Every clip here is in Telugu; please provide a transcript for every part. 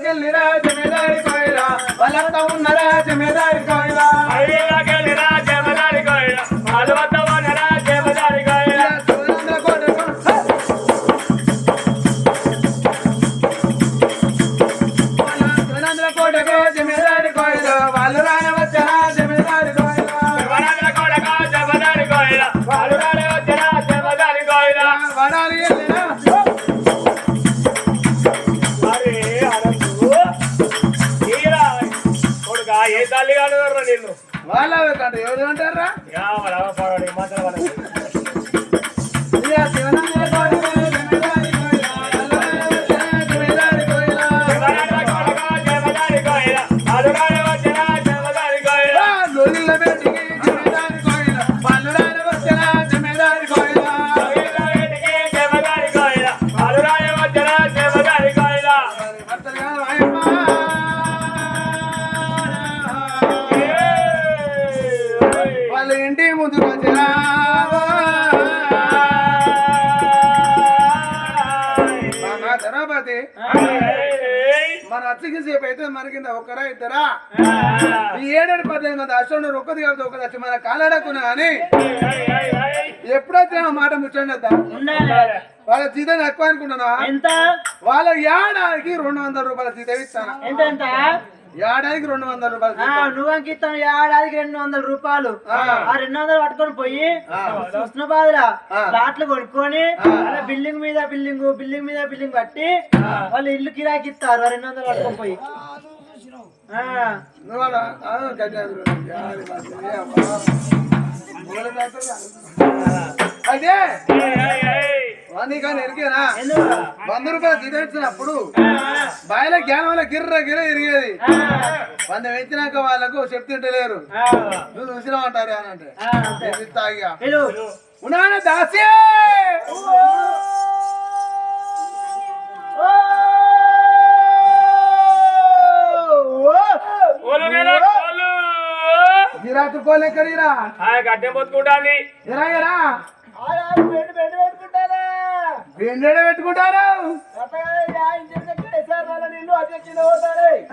అడవిలకెళ్ళిరా జమీదారి కోయిలా వాళ్ళంతా ఉన్నరా జమీదారి కోయిలా. వాళ్ళ ఎవరు అంటారా ధనపతి మన అచ్చకి సేపు అయితే మన కింద ఒక్కరా ఇద్దరా? ఈ ఏడేడు పద్దెనిమిది మంది అశ్వనుడు ఒక్కది కాబట్టి ఒకటి వచ్చి మన కాలాడకున్నా అని ఎప్పుడైతే ఆ మాట ముచ్చండి వాళ్ళ జీతం ఎక్కువ అనుకుంటున్నా వాళ్ళ ఏడాదికి రెండు వందల రూపాయల జీతం ఇస్తాను? ఏడాదికి రెండు వందల రూపాయల నువ్వు అంకిస్తాను ఏడాదికి రెండు వందల రూపాయలు. ఆ. రెండు వందలు పట్టుకొని పోయి ఆ. ప్లాట్లు కొనుక్కొని. అలా బిల్డింగ్ మీద బిల్డింగ్ బిల్డింగ్ మీద బిల్డింగ్ కట్టి వాళ్ళు ఇల్లు కిరాకి ఇస్తారు ఆ రెండు వందలు పట్టుకొని పోయి. అదే. కానీ ఎరిగేనా ఎందుకు? వంద రూపాయలు జీతం ఇచ్చినప్పుడు బాయిల జ్ఞానం వల్ల గిర్ర గిర్ర ఎరిగేది వంద పెంచినాక వాళ్ళకు చెప్తుంటలేరు ఆ. నువ్వు చూసినావు అంటారు అని అంటే. ఉన్నానా దాసి? గిరాకు కోలే కరీరా గడ్డె పొత్తుకుంటాంది. ఎరా ఎరా? ఆడాలి, బెండు, బెండు పెట్టుకుంటారా?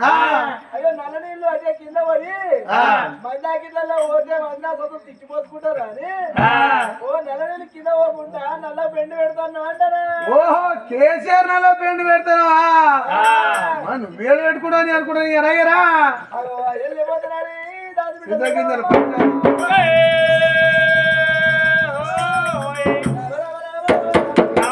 నల్ల. అయ్యో నల్ల నీళ్ళు అదే కింద పోయి ఆ. మందాకిట్లలో పోతే వంద సొంతం తిచ్చిపోసుకుంటారు అని ఆ. ఓ నల్ల నీళ్ళు కింద పోకుండా నల్ల బెండు పెడతాను అంటారా ఓహో కేసీఆర్ నాలో పెండు పెడతావా ఆ. నువ్వు వేలు పెట్టుకుంటాను అనుకుంటాను ఎరా ఎరా అగో,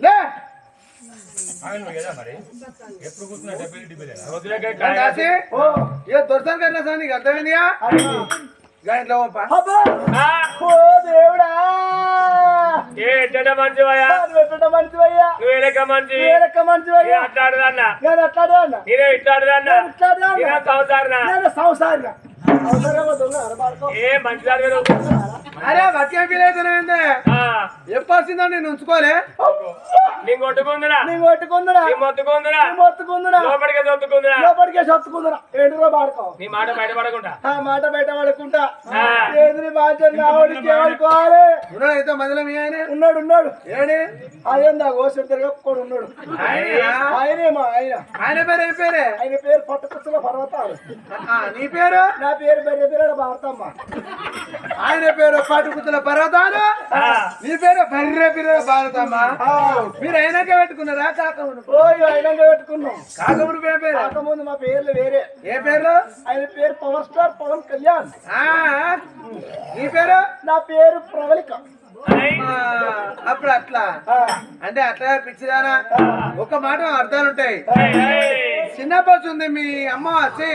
లే ఏ దొరసాను కన్నా సార్ నీకు అర్థమైందిగా గాయంట్లో దేవుడా ఏ మంచి వేరొక్క సంసారనా ఏ మీద అరే బతికే ఫీల్ ఎప్పొచ్చిందో నేను ఉంచుకోలే. నీ కొట్టుకుందిరా. నీ కొట్టుకుందురా. నీ మొత్తుకుందిరా. నీ మొత్తుకుందురా. లోపలికి చదువుకుందిరా లోపలికే సత్తుకుందురా ఏంటిరో పాడుకో. నీ మాట బయటపడకుండా ఆ మాట బయట పడకుండా. ఆవిడికి ఉన్నాడు అయితే మధ్యలో మీ ఆయన? ఉన్నాడు ఉన్నాడు. ఏడి? ఉన్నాడు? ఆయనే? మా ఆయన. ఆయన పేరు ఏం పేరే? ఆయన పేరు పట్టుకొచ్చిన పర్వతాలు. ఆ, నీ పేరు? నా పేరు బెర్రె పేరు భారతమ్మ. ఆయన పేరు పాటుకుతుల పర్వతాలు నీ పేరు బర్రె పిర్ర భారతమ్మ మీరు అయినాక పెట్టుకున్నారా కాకమును ఓయ్ అయినాక పెట్టుకున్నాం. కాకమును పేరు కాకముందు మా పేర్లు వేరే. ఏ పేరు? ఆయన పేరు పవర్ స్టార్ పవన్ కళ్యాణ్. ఆ, నీ పేరు? నా పేరు ప్రవళిక. అప్పుడు అట్లా? అంటే అట్లా పిచ్చిదానా? ఒక మాట అర్థాలు ఉంటాయి చిన్నప్పటి ఉంది మీ అమ్మ వచ్చి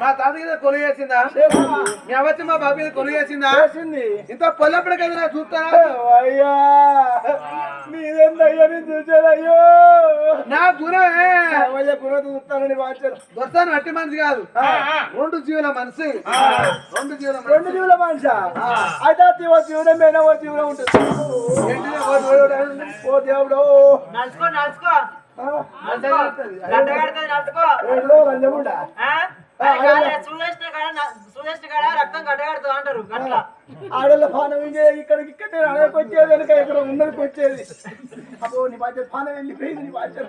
మా తాత మీద కొలు చేసిందా. మీ అవ్వ వచ్చి మా బాబు మీద కొలు చేసిందా ఇంత పొల్లప్పుడు కదా చూస్తానా అయ్యా మీరేందయ్యా నేను చూసానయ్యో నా అయ్యా గుణ చూస్తానని వాచారు. దొస్తాను అట్టి మనిషి కాదు. రెండు జీవుల మనసు రెండు జీవుల మనసు రెండు జీవుల మనిషి? అయితే ఓ జీవనం మీద ఓ జీవనం ఉంటుంది. ఏంటిది? ఓ దేవుడు. ఓ దేవుడు. నడుచుకో నడుచుకో. గంట కడుతుంది నడుచుకో. ఏంటో ఆడోళ్ళ పానం ఇంకే ఇక్కడికి ఇక్కడ అడగకి వచ్చేది వెనక ఇక్కడ ఉన్నదికి వచ్చేది అబ్బో నీ బాధ్యత పానం వెళ్ళిపోయింది నీ బాధ్యత.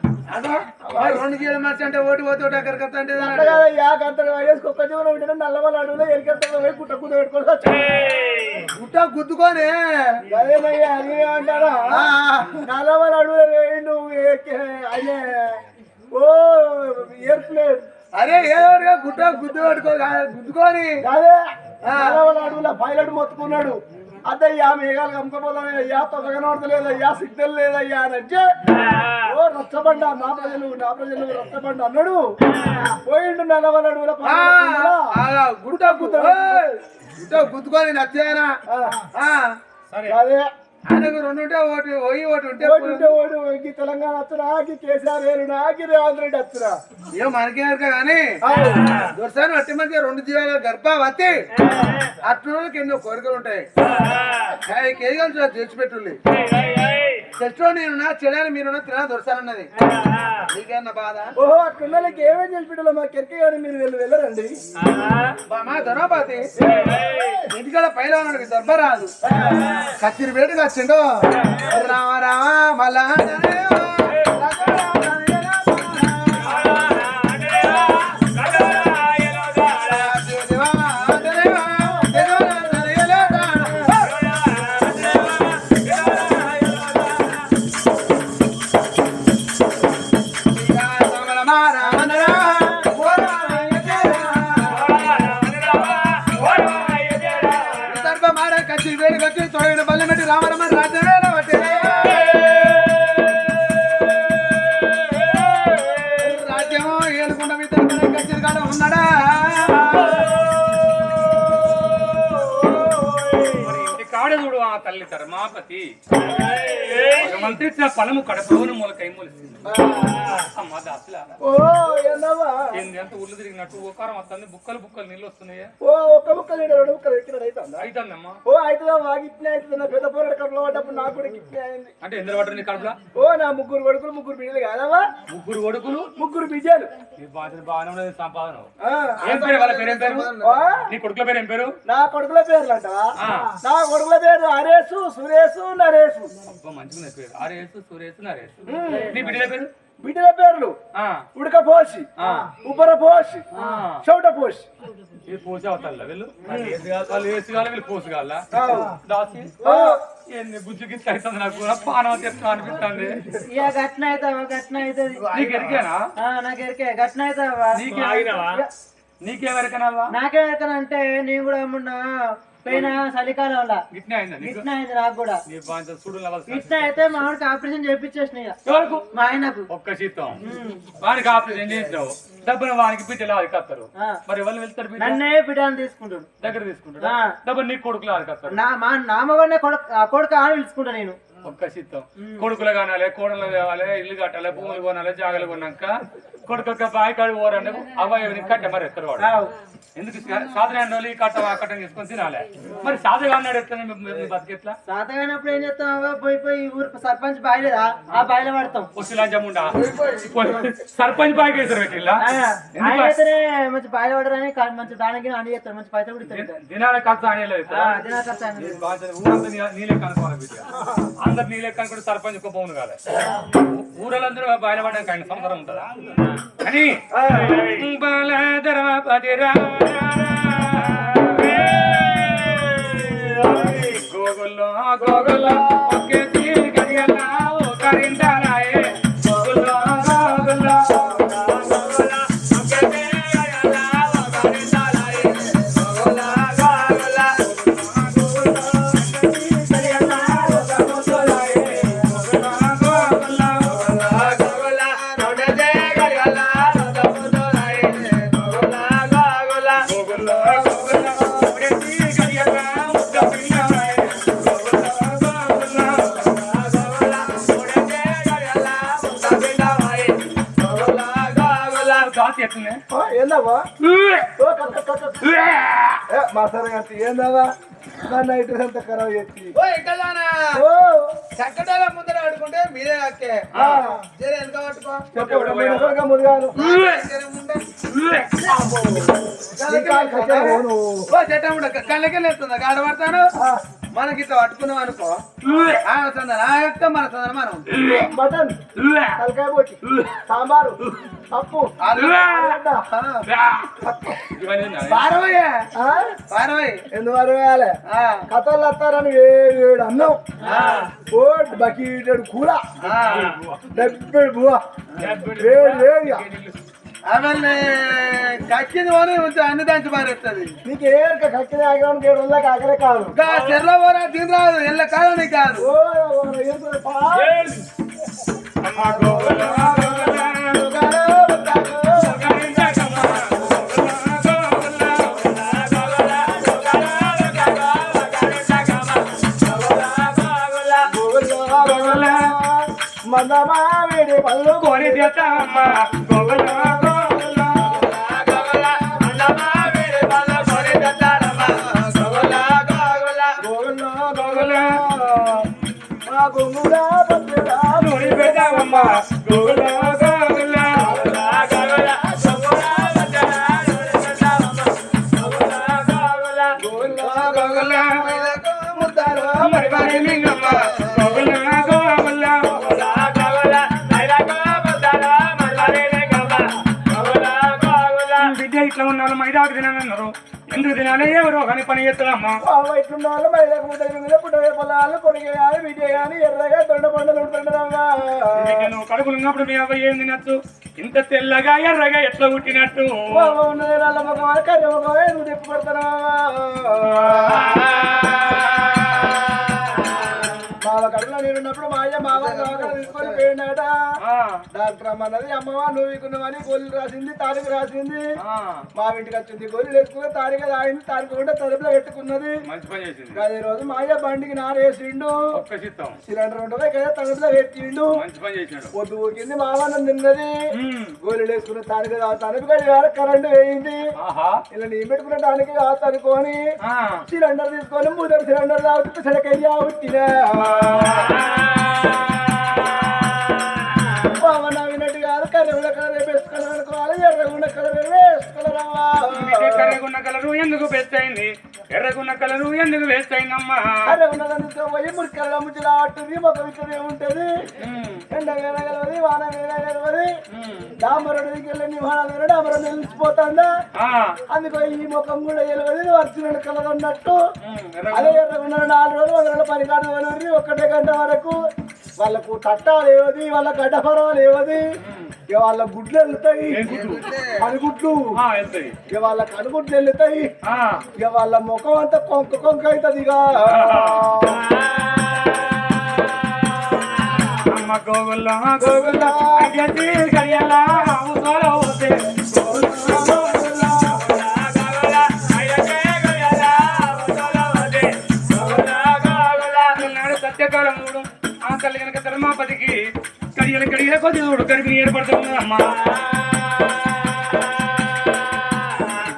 రెండు జీవుల మనసు అంటే ఓటు పోతే ఒకటి అక్కడికి వస్తా అంటే గంట వయసుకు ఒక్క జీవనం ఉంటే నల్లవాళ్ళు అడవులో ఎరికెత్తా పోయి కుట్ట కుట్ట పెట్టుకొని వచ్చాను గుట్ట గుద్దుకొని? అదేనయ్యా అది ఆ, నల్లవాళ్ళు అడవులో వేయండు అదే ఓ అరే ఏదో గుట్ట గుద్దు పట్టుకో గుద్దుకొని. అదే అడవులో పైలట్ మొత్తుకున్నాడు. అద్దయ్యా మేఘాలు కమ్ముకపోతానయ్యా తొగగా నడతలేదయ్యా సిగ్నల్ లేదయ్యా అని అంటే ఓ రచ్చబండ నా ప్రజలు నా ప్రజలు రచ్చబండ అన్నాడు. పోయిండు ఆ, ఆ, గుట్ట గుద్దు గుట్ట గుద్దుకొని నచ్చానా అదే. ఆయనకు రెండు ఉంటే ఒకటి పోయి ఒకటి ఉంటే ఓటు ఉంటే ఓటు ఈ తెలంగాణ కేసీఆర్ రేవంత్ రెడ్డి వచ్చురా ఏం మనకే కానీ దొరసాను అట్టి మంచిగా రెండు జీవాల గర్భవతి అట్లకి ఎన్నో కోరికలు ఉంటాయి. కేజీలు తెచ్చిపెట్టుండి తెచ్చో నేనున్నా చెడాని మీరున్నా తినా దొరసానన్నది నీకన్నా బాధ? ఓహో అట్లున్నలకి ఏమేం తెలిపిడలో మా కెరక కానీ మీరు వెళ్ళి వెళ్ళరండి. మా ధనపతి ఇంటికాడ పైన ఉన్నాడు దర్భరాదు కచ్చిరి వేటుగా వచ్చిండు రామ రామ మళ్ళా తల్లి ధర్మాపతి. భగవంతుడు ఫలము కడపవును మూలకై మూలిసి ఓ ఏందవ్వా ఏంది ఎంత ఊళ్ళు తిరిగినట్టు ఓకారం వస్తుంది బుక్కలు బుక్కలు నీళ్ళు వస్తున్నాయా ఓ ఒక్క రెండు ముక్కలు ఎక్కినాడు అవుతుందా అయితుందమ్మా ఓ అవుతుందా వాకి ఇట్లే అవుతుంది నా పెద్ద పోరాడు కడుపులో పడ్డప్పుడు నాకు కూడా ఇట్లే అయింది. అంటే ఎందులో పడ్డారు నీ కడుపులా ఓ నా ముగ్గురు కొడుకులు ముగ్గురు బిడ్డలు కాదవా ముగ్గురు కొడుకులు ముగ్గురు బిడ్డలు. నీ బాధ్యత బాగానే ఉన్నది సంపాదన ఆ, ఏం పేరు? వాళ్ళ పేరు ఏం పేరు? ఆ, నీ కొడుకుల పేరు ఏం పేరు? నా కొడుకుల పేర్లు అంటవా. నా కొడుకుల పేరు హరేసు సురేషు నరేషు మంచిగా పేరు ఆరేసు సురేసు నరేసు నీ బిడ్డల బిడ్డల పేర్లు. ఆ. ఉడక పోసి ఆ. ఉబ్బర పోసి ఆ. చౌట పోసి. పోసి అవుతారు వీళ్ళు. వాళ్ళు ఏసు కాదు వాళ్ళు పోసు కావాలా? ఆ. దాసి బుజ్జి గిట్ల అవుతుంది నాకు పానం చెప్తా అనిపిస్తుంది? ఇక గట్న అవుతావా గట్న అవుతుంది? నీకు ఎరికేనా? నాకు ఎరికే గట్న అవుతావా? నీకే ఆగినవా? నీకెవరికనావా నాకే ఎరకనంటే నేను కూడా మొన్న పోయిన చలికాలం వల్ల ఇట్లా అయింది నాకు? కూడా. ఇట్లా అయితే మా వాడికి ఆపరేషన్. ఎవరికి? మా ఆయనకు. ఒక్క చిత్తం వానికి ఆపరేషన్ చేసినావు? డబ్బున వానికి బిడ్డలు వారికి వస్తారు. మరి ఎవరు వెళ్తారు నన్నే బిడ్డను తీసుకుంటాడు. దగ్గర తీసుకుంటారు ఆ. డబ్బులు నీ కొడుకులు వారికి వస్తారు నా మా నామగానే కొడుకు అని పిలుచుకుంటా నేను. ఒక్క చిత్తం కొడుకులు కానాలి కోడలు కావాలి ఇల్లు కట్టాలి భూములు కొనాలి జాగలు కొన్నాక కొడుకు ఒక బాయ్ కాడు పోరండి అబ్బాయి కట్ట మరి ఎత్తారు వాడు. ఎందుకు సాధన రోజులు ఈ కట్ట ఆ కట్టం తీసుకొని తినాలి? మరి సాధన అన్నాడు మీ బతికెట్లా ఏం చేస్తాం పోయి పోయి ఊరు సర్పంచ్ బాయిలేదా ఆ బాయిలో పడతాం. వచ్చి లంచముండా సర్పంచ్ బాయ్ కేసారు పెట్టిల్లా? మంచి బాయిలో పడరని కా- మంచి దానికి అని చేస్తారు మంచి పైసలు కూడా దినాల ఖర్చు అనేది ఆ, దినా ఖర్చు ఆయన. ఊరంతా నీ- నీలే కనుకోవాలి అందరు నీలే కనుకుంటే సర్పంచ్ ఒక పౌను కాలే. ఊరలందరూ బయలుపడడానికి ఆయన సంవత్సరం ఉంటుందా? అని బాలధర్మపతిరా గోగుల్లో గోగుల్లో ఒకేసి జాతి ఎట్లనే ఆ, ఏందవ్వా ఓ, కక్క, కక్క, కక్క. ఏ, మా సరే అంటే ఏందవ్వా నా నైట్ అంతా ఖరాబ్ చేసి. చక్కడాల ముందర ఆడుకుంటే మీరే అక్కే. వెనక పట్టుకో. ముందుగాను కళ్ళకెళ్ళి వస్తుందా గాడ పడతాను ఆ, మనకి ఇట్లా పట్టుకున్నాం అనుకో ఆ వస్తుందా నా యొక్క మన వస్తుందా మనం మటన్ తలకాయ పొట్టి సాంబారు పప్పు. పారవయ్యా? పారవయ్య. ఎందువల్ల వేయాలి ఆ, కథలు వస్తారని వేడు వేడు అన్నం. ఆ, ఓ బకీటెడు కూర. డబ్బెడు బువ్వ. వేడు వేడిగా కక్కిన ఆగడానికి ఏడు రోజులకు కాదు. ఇంకా చెర్ల పోరా ఎల్ల కాదని కాదు. ఓ ఓ, పా. మందమావిడి పళ్ళు గోగుల్లో falar. బిడ్డ ఇట్లా ఉన్నారు మైదాకు తినాలన్నారు ఎందుకు తినాలి ఎవరో కానీ పని చేస్తారమ్మా ఇట్లున్న వాళ్ళు మైదాకు ముద్దలు మీద పుట్టగే పొలాలు కొడిగేయాలి విజయాలి ఎర్రగా దొండ ఉంటుండగా బిడ్డ నువ్వు కడుపులు ఉన్నప్పుడు మీ అబ్బాయి ఏం తినచ్చు? ఇంత తెల్లగా ఎర్రగా ఎట్లా పుట్టినట్టు? ఉన్నది నల్ల ముఖం కర్ర ముఖం నువ్వు తిప్పి కడుపులో నేనున్నప్పుడు మా అయ్య మావ దవాఖాన తీసుకొని పోయినాడ. ఆ, డాక్టర్ అమ్మ అన్నది అమ్మవా నువ్వు ఇకున్నవని గోళీలు రాసింది తారీఖు రాసింది. మా ఇంటికి వచ్చింది గోళీలు వేసుకుని తారీఖు రాయింది తారీఖు కూడా తలుపులో పెట్టుకున్నది. మంచి పని చేసింది. అదే రోజు మా అయ్య బండికి నారేసిండు సిలిండర్ ఉంటుంది కదా తలుపులో పెట్టిండు. మంచి పని చేసినాడు. పొద్దు ఊకింది మావన్న తిన్నది. ఉమ్, గోళీలు వేసుకున్న తారీఖు తలుపు వేళ కరెంటు వేయింది. ఇలా నీ పెట్టుకున్న దానికి కాదు అనుకోని సిలిండర్ తీసుకొని మూడు సిలిండర్ తాగుతూ సడకయ్యా ఉట్టినా. పవన వినట్టు కాదు కర్రెగుండ కలర్ ఎర్రగుండ కలర్ వేసుకోవాలమ్మా బిడ్డ కర్రగున్న కలరు ఎందుకు అయింది? ఎర్రగున్న కలరు ఎందుకు అయిందమ్మా? కర్రెగుండ పోయి మురికల్ల ముచ్చిలా అట్టుంది మొక్క విక్కడే ఉంటది ఎండ వేల గెలవది వాన వేల గెలవది. డామరుడు వెళ్ళి వాన వేల డామరు నిలిచిపోతాందా అందుకో ఈ ముఖం కూడా గెలవది వర్చిన కలర్ అన్నట్టు. ఎర్రగున్న అదే ఎర్రగుండ నాలుగు రోజులు వందల పని కాదు ఒక్కటే గంట వరకు. వాళ్ళకు తట్టా లేవది వాళ్ళ గడ్డపరం లేవది ఇక వాళ్ళ గుడ్లు వెళ్తాయి? కనుగుడ్లు వాళ్ళ కనుగుడ్లు వెళ్తాయి. వాళ్ళ ముఖం అంతా కొంక కొంక అవుతుంది ఇక. గోగుల్ల గోగుల్ల గడియల సత్యకాలం మూడు. ఆ తల్లి కనుక ధర్మాపతికి కడియల కడియల కొద్ది చూడు గర్భిణి అమ్మా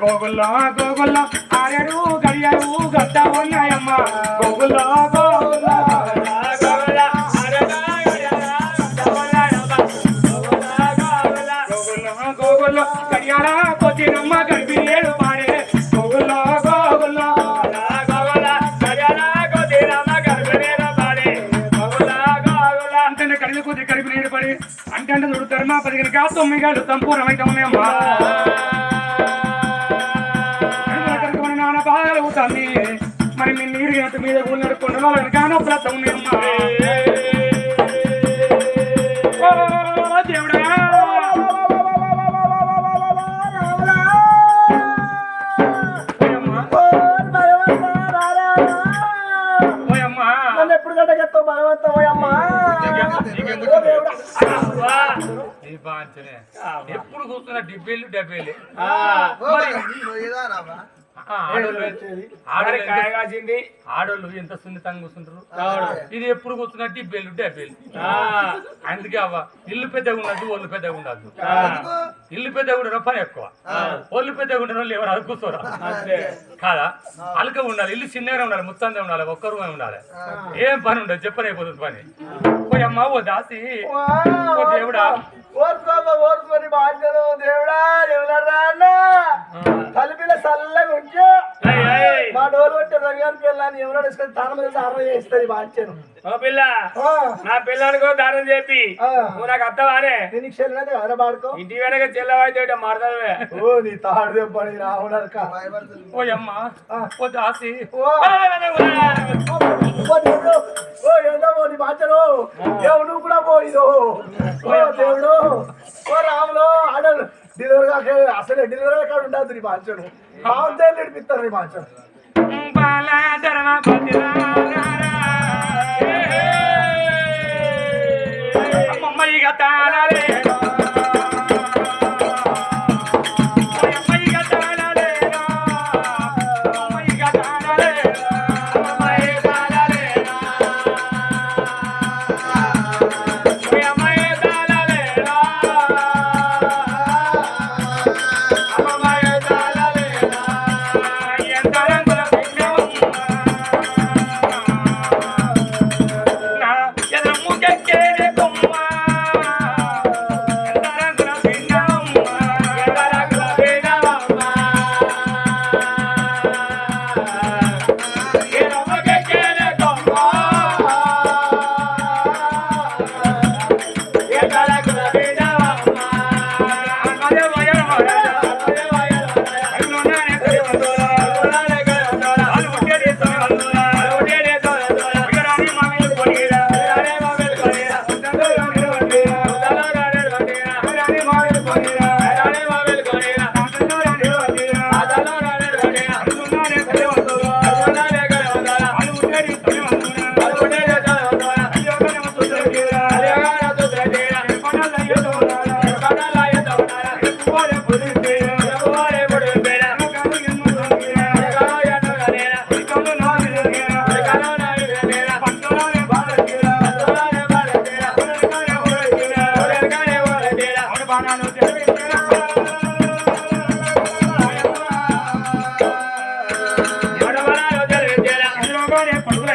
గోగుల్ల గోగుల్ల ఆరేడు గడియలు గడ్డ ఉన్నాయమ్మా గోగుల్ల గోగుల్లో అంటే చూడు ధర్మాపతి కనుక తొమ్మిది సంపూర్ణమైతే ఉన్నాయమ్మా నాన్న బాగా అవుతుంది మరి మీ నీరు గంట మీద ఊళ్ళో కొండలో కనుక నొప్పులతో ఉన్నాయమ్మా కూర్చున్న డిబ్బేలు డబ్బేలు? ఆడోళ్ళు ఎంత- సున్నితంగా కూర్చుంటారు? ఇది ఎప్పుడు కూర్చున్న డిబ్బేలు డబ్బేలు. అందుకే అవ్వ ఇల్లు పెద్దగా ఉండదు ఒళ్ళు పెద్దగా ఉండదు ఇల్లు పెద్దగా ఉండడం పని ఎక్కువ. ఒళ్ళు పెద్దగా ఉండడం వాళ్ళు ఎవరు కూర్చోరా కాదా? అలక ఉండాలి ఇల్లు చిన్నగా ఉండాలి ముత్తంగా ఉండాలి ఒక్క రూమే ఉండాలి. ఏం పని ఉండదు చెప్పనైపోతుంది పని. పోయి అమ్మ ఓ దాసి. ఓ దేవుడా. ఓర్చుకోమ్మ ఓర్చుకొని బాధ్యను దేవుడా ఎవరన్నా అన్న. తలిపిల చల్లగా ఉంచు మా డోలు కొట్టే రంగాన్ని పిల్లని ఎవరో తీసుకొని తన మీద అర్ర చేస్తుంది బాధ్యను ఓ పిల్ల నా పిల్లనికో దానం చెప్పి. నువ్వు నాకు అత్తవానే. నేను చెల్లినది ఎవర పాడుకో ఇంటి వెనక చెల్లవైతే మారుతావే ఓ నీ తాడు దెబ్బని రావడక ఓ అమ్మ ఓ దాసి. ఓ. పోయిదో? ఓ దేవుడు ఓ రాములు ఆడలు డెలివరీ కాక అసలే డెలివరీ కాడ ఉండదు నీ బాధ్యను బాగుంటే నడిపిస్తారు నీ ధర్మపతి అమ్మమ్మ ఇక తాళలేరా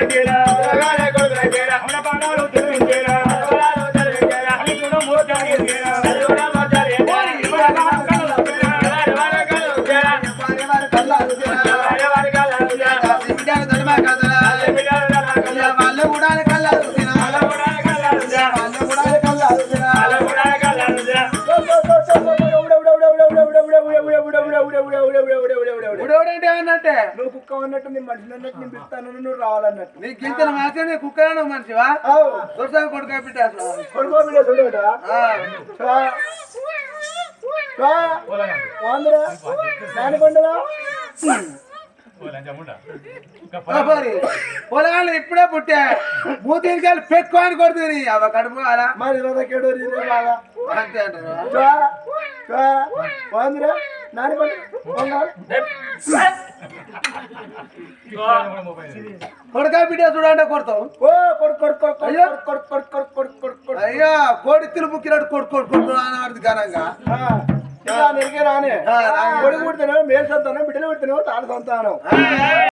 வருகிறார் అన్నట్టు నేను మనిషిని అన్నట్టు నేను పిలుస్తాను నువ్వు రావాలన్నట్టు. నీ గింజల మాసే నీ కుక్కలను మనిషివా? అవు దొరసాని కొడుకు బిడ్డ. కొడుకో బిడ్డ చూడట ఆంధ్ర. ఆ పొలగాళ్ళు ఇప్పుడే పుట్టా. మూతికి వెళ్ళి పెట్టుకోని కొడుతుంది అవ కడుపు అలా మరి రీతే బాగా. అంతే అంటారు. పొంగాలు. కొడుక బిడ్డ చూడంటే కొడతావు? ఓ కొడుకు కొడుకు కొడుకు అయ్యో. కొడుకు కొడుకు కొడుకు కొడుకు కొడుకు. అయ్యా కోడి బుక్కినట్టు కొడు కొడు కొడు అని ఘనంగా. రానే. కొడుకు పుడితేనే మేలు సంతానం బిడ్డలు పుడితేనే తాను సంతానం